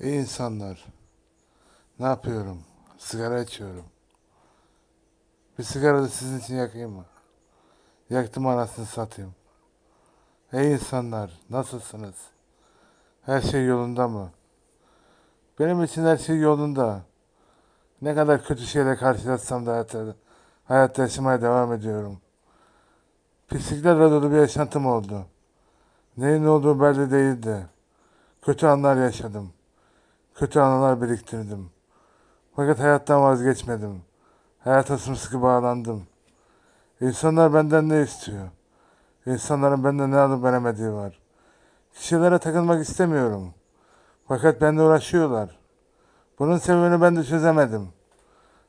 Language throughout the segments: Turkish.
Ey insanlar, ne yapıyorum? Sigara içiyorum. Bir sigara da sizin için yakayım mı? Yaktım anasını satayım. Ey insanlar, nasılsınız? Her şey yolunda mı? Benim için her şey yolunda. Ne kadar kötü şeyle karşılaşsam da hayatta, hayatta yaşamaya devam ediyorum. Pisliklerle dolu bir yaşantım oldu. Neyin ne olduğu belli değildi. Kötü anlar yaşadım. Kötü anılar biriktirdim. Fakat hayattan vazgeçmedim. Hayata sımsıkı bağlandım. İnsanlar benden ne istiyor? İnsanların benden ne alıp veremediği var. Kişilere takılmak istemiyorum. Fakat benimle uğraşıyorlar. Bunun sebebini ben de çözemedim.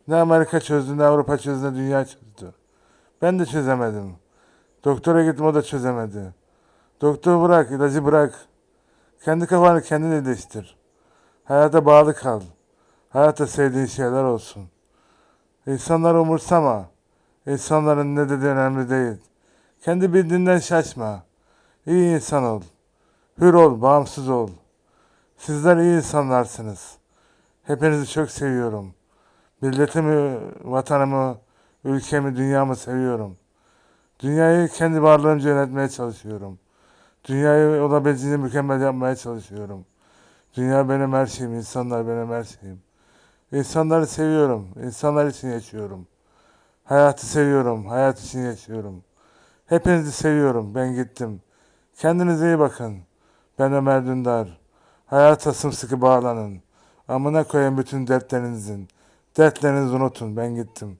Ne Amerika çözdü, ne Avrupa çözdü, ne dünya çözdü. Ben de çözemedim. Doktora gittim o da çözemedi. Doktor bırak, ilacı bırak. Kendi kafanı kendin iyileştir. Hayata bağlı kal. Hayatta sevdiğin şeyler olsun. İnsanları umursama. İnsanların ne dediği önemli değil. Kendi bildiğinden şaşma. İyi insan ol. Hür ol, bağımsız ol. Sizler iyi insanlarsınız. Hepinizi çok seviyorum. Milletimi, vatanımı, ülkemi, dünyamı seviyorum. Dünyayı kendi varlığımca yönetmeye çalışıyorum. Dünyayı olabildiğince mükemmel yapmaya çalışıyorum. Dünya benim her şeyim, insanlar benim her şeyim. İnsanları seviyorum, insanlar için yaşıyorum. Hayatı seviyorum, hayat için yaşıyorum. Hepinizi seviyorum, ben gittim. Kendinize iyi bakın. Ben Ömer Dündar. Hayata sımsıkı bağlanın. Amına koyun bütün dertlerinizin. Dertlerinizi unutun, ben gittim.